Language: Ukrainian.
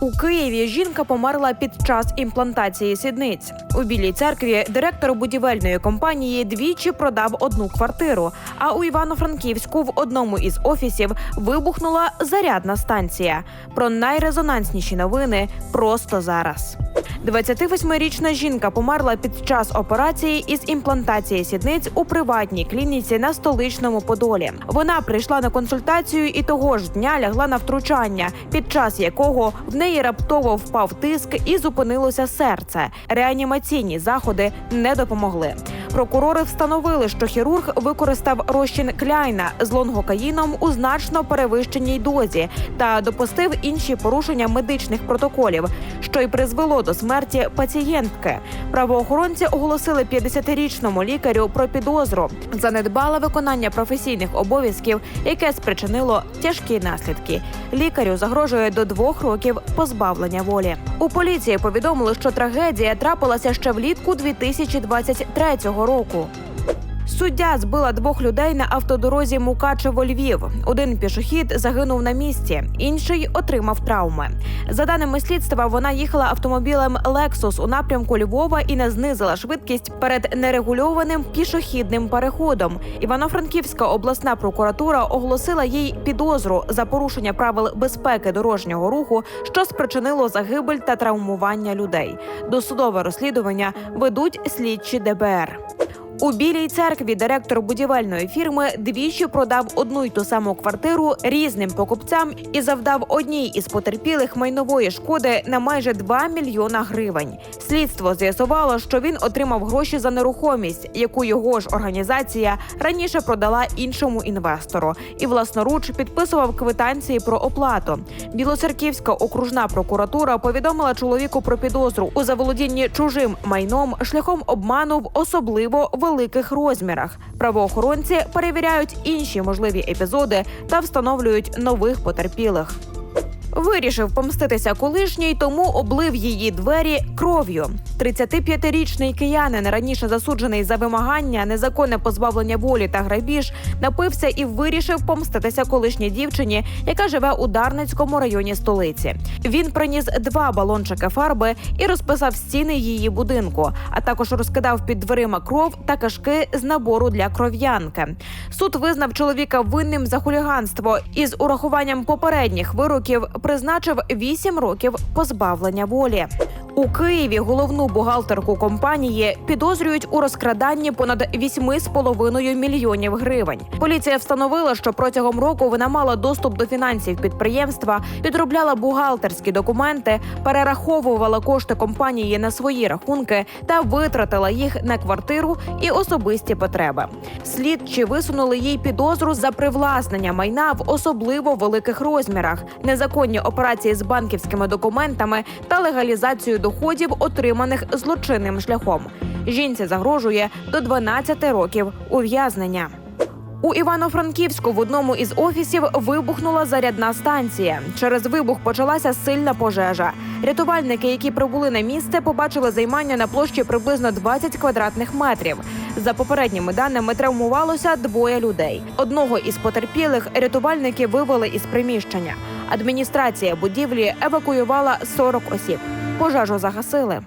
У Києві жінка померла під час імплантації сідниць. У Білій церкві директор будівельної компанії двічі продав одну квартиру. А у Івано-Франківську в одному із офісів вибухнула зарядна станція. Про найрезонансніші новини просто зараз. 28-річна жінка померла під час операції із імплантації сідниць у приватній клініці на столичному Подолі. Вона прийшла на консультацію і того ж дня лягла на втручання, під час якого в неї раптово впав тиск і зупинилося серце. Реанімаційні заходи не допомогли. Прокурори встановили, що хірург використав розчин кляйна з лонгокаїном у значно перевищеній дозі та допустив інші порушення медичних протоколів, що й призвело до смерті пацієнтки. Правоохоронці оголосили 50-річному лікарю про підозру. Занедбала виконання професійних обов'язків, яке спричинило тяжкі наслідки. Лікарю загрожує до двох років позбавлення волі. У поліції повідомили, що трагедія трапилася ще влітку 2023 року. Суддя збила двох людей на автодорозі Мукачево Львів. Один пішохід загинув на місці, інший отримав травми. За даними слідства, вона їхала автомобілем Lexus у напрямку Львова і не знизила швидкість перед нерегульованим пішохідним переходом. Івано-Франківська обласна прокуратура оголосила їй підозру за порушення правил безпеки дорожнього руху, що спричинило загибель та травмування людей. Досудове розслідування ведуть слідчі ДБР. У білій церкві директор будівельної фірми двічі продав одну й ту саму квартиру різним покупцям і завдав одній із потерпілих майнової шкоди на майже 2 мільйона гривень. Слідство з'ясувало, що він отримав гроші за нерухомість, яку його ж організація раніше продала іншому інвестору, і власноруч підписував квитанції про оплату. Білоцерківська окружна прокуратура повідомила чоловіку про підозру у заволодінні чужим майном шляхом обману в особливо великих розмірах. Правоохоронці перевіряють інші можливі епізоди та встановлюють нових потерпілих. Вирішив помститися колишній, тому облив її двері кров'ю. 35-річний киянин, раніше засуджений за вимагання, незаконне позбавлення волі та грабіж, напився і вирішив помститися колишній дівчині, яка живе у Дарницькому районі столиці. Він приніс два балончики фарби і розписав стіни її будинку, а також розкидав під дверима кров та кашки з набору для кров'янки. Суд визнав чоловіка винним за хуліганство і з урахуванням попередніх вироків призначив 8 років позбавлення волі. У Києві головну бухгалтерку компанії підозрюють у розкраданні понад 8,5 мільйонів гривень. Поліція встановила, що протягом року вона мала доступ до фінансів підприємства, підробляла бухгалтерські документи, перераховувала кошти компанії на свої рахунки та витратила їх на квартиру і особисті потреби. Слідчі висунули їй підозру за привласнення майна в особливо великих розмірах, незаконні операції з банківськими документами та легалізацію доходів, отриманих злочинним шляхом. Жінці загрожує до 12 років ув'язнення. У Івано-Франківську в одному із офісів вибухнула зарядна станція. Через вибух почалася сильна пожежа. Рятувальники, які прибули на місце, побачили займання на площі приблизно 20 квадратних метрів. За попередніми даними травмувалося двоє людей. Одного із потерпілих рятувальники вивели із приміщення. Адміністрація будівлі евакуювала 40 осіб. Пожежу загасили.